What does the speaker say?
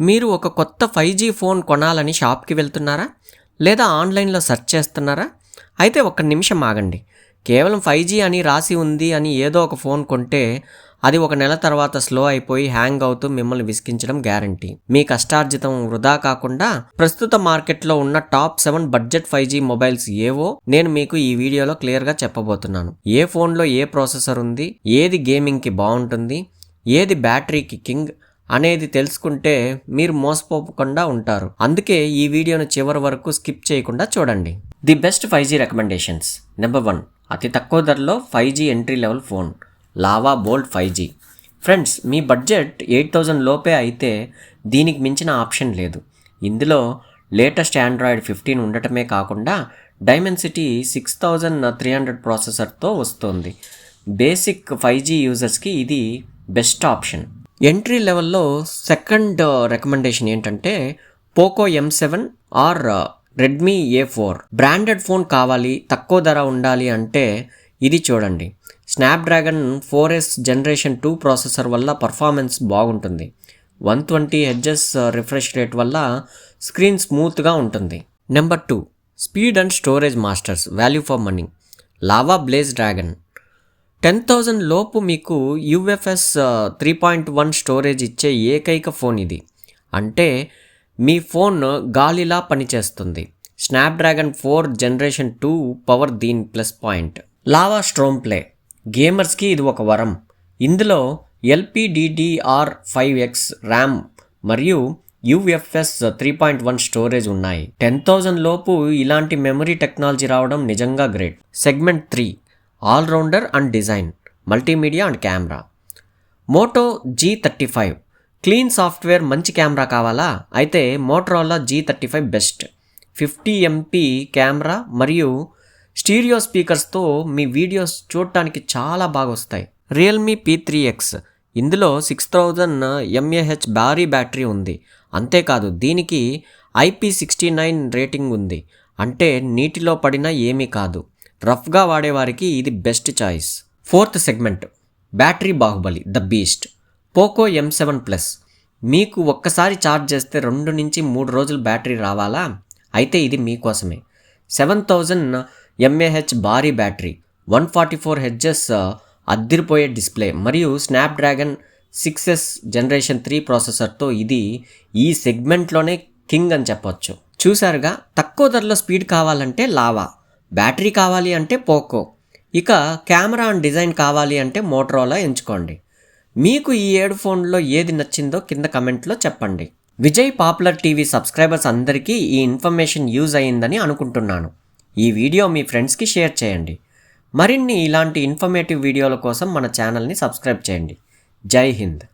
మీరు ఒక కొత్త ఫైవ్ జీ ఫోన్ కొనాలని షాప్కి వెళ్తున్నారా? లేదా ఆన్లైన్లో సెర్చ్ చేస్తున్నారా? అయితే ఒక్క నిమిషం ఆగండి. కేవలం ఫైవ్ జీ అని రాసి ఉంది అని ఏదో ఒక ఫోన్ కొంటే అది ఒక నెల తర్వాత స్లో అయిపోయి హ్యాంగ్ అవుతూ మిమ్మల్ని విసిగించడం గ్యారంటీ. మీ కష్టార్జితం వృధా కాకుండా ప్రస్తుత మార్కెట్లో ఉన్న top seven budget five G mobiles ఏవో నేను మీకు ఈ వీడియోలో క్లియర్గా చెప్పబోతున్నాను. ఏ ఫోన్లో ఏ ప్రాసెసర్ ఉంది? ఏది గేమింగ్కి బాగుంటుంది? ఏది బ్యాటరీకి కింగ్? అనేది తెలుసుకుంటే మీరు మోసపోకుండా ఉంటారు. అందుకే ఈ వీడియోను చివరి వరకు స్కిప్ చేయకుండా చూడండి. The best five G recommendations. Number one అతి తక్కువ ధరలో five G entry level phone. Lava bold five G. Friends మీ బడ్జెట్ ఎయిట్ థౌజండ్ లోపే అయితే దీనికి మించిన ఆప్షన్ లేదు. ఇందులో లేటెస్ట్ ఆండ్రాయిడ్ ఫిఫ్టీన్ ఉండటమే కాకుండా Dimensity six thousand three hundred ప్రాసెసర్తో వస్తుంది. బేసిక్ ఫైవ్ జీ యూజర్స్కి ఇది బెస్ట్ ఆప్షన్. ఎంట్రీ లెవెల్లో సెకండ్ రికమెండేషన్ ఏంటంటే Poco M seven or Redmi A four branded phone కావాలి తక్కువ ధర ఉండాలి అంటే ఇది చూడండి. Snapdragon four S generation two processor వల్ల పర్ఫార్మెన్స్ బాగుంటుంది. One twenty hertz refresh rate వల్ల స్క్రీన్ స్మూత్గా ఉంటుంది. Number two speed and storage masters value for money Lava blaze dragon ten thousand లోపు మీకు UFS three point one storage ఇచ్చే ఏకైక phone ఇది. అంటే మీ ఫోన్ గాలిలా పనిచేస్తుంది. Snapdragon four generation two power దీని plus point. Lava storm play. గేమర్స్కి ఇది ఒక వరం. ఇందులో ఎల్పిడిడిఆర్ ఫైవ్ ఎక్స్ ర్యామ్ మరియు UFS three point one storage ఉన్నాయి. టెన్ థౌజండ్ లోపు ఇలాంటి మెమరీ టెక్నాలజీ రావడం నిజంగా great. Segment three. All-rounder and design multimedia and camera. Moto G thirty five clean software మంచి కెమెరా కావాలా? అయితే Motorola G thirty five best. Fifty MP camera మరియు stereo స్పీకర్స్తో మీ వీడియోస్ చూడటానికి చాలా బాగా వస్తాయి రియల్మీ పీ త్రీ ఎక్స్ ఇందులో సిక్స్ థౌజండ్ ఎంఏహెచ్ భారీ బ్యాటరీ ఉంది. అంతేకాదు దీనికి ఐపీ సిక్స్టీ నైన్ రేటింగ్ ఉంది. అంటే నీటిలో పడినా ఏమీ కాదు. రఫ్గా వాడేవారికి ఇది best choice. Fourth segment battery Baahubali the beast. Poco M seven plus మీకు ఒక్కసారి ఛార్జ్ చేస్తే రెండు నుంచి మూడు రోజులు బ్యాటరీ రావాలా? అయితే ఇది మీకోసమే. సెవెన్ థౌజండ్ ఎంఏహెచ్ భారీ బ్యాటరీ వన్ ఫార్టీ ఫోర్ హెచ్ఎస్ అద్దిరిపోయే డిస్ప్లే మరియు Snapdragon six S generation three ప్రాసెసర్తో ఇది ఈ సెగ్మెంట్లోనే కింగ్ అని చెప్పొచ్చు. చూసారుగా తక్కువ ధరలో స్పీడ్ కావాలంటే లావా. బ్యాటరీ కావాలి అంటే పోకో. ఇక కెమెరా అండ్ డిజైన్ కావాలి అంటే మోటరోలా ఎంచుకోండి. మీకు ఈ ఏడు ఫోన్లో ఏది నచ్చిందో కింద కమెంట్లో చెప్పండి. విజయ్ పాపులర్ టీవీ సబ్స్క్రైబర్స్ అందరికీ ఈ ఇన్ఫర్మేషన్ యూజ్ అయ్యిందని అనుకుంటున్నాను. ఈ వీడియో మీ ఫ్రెండ్స్కి షేర్ చేయండి. మరిన్ని ఇలాంటి ఇన్ఫర్మేటివ్ వీడియోల కోసం మన ఛానల్ని సబ్స్క్రైబ్ చేయండి. జై హింద్.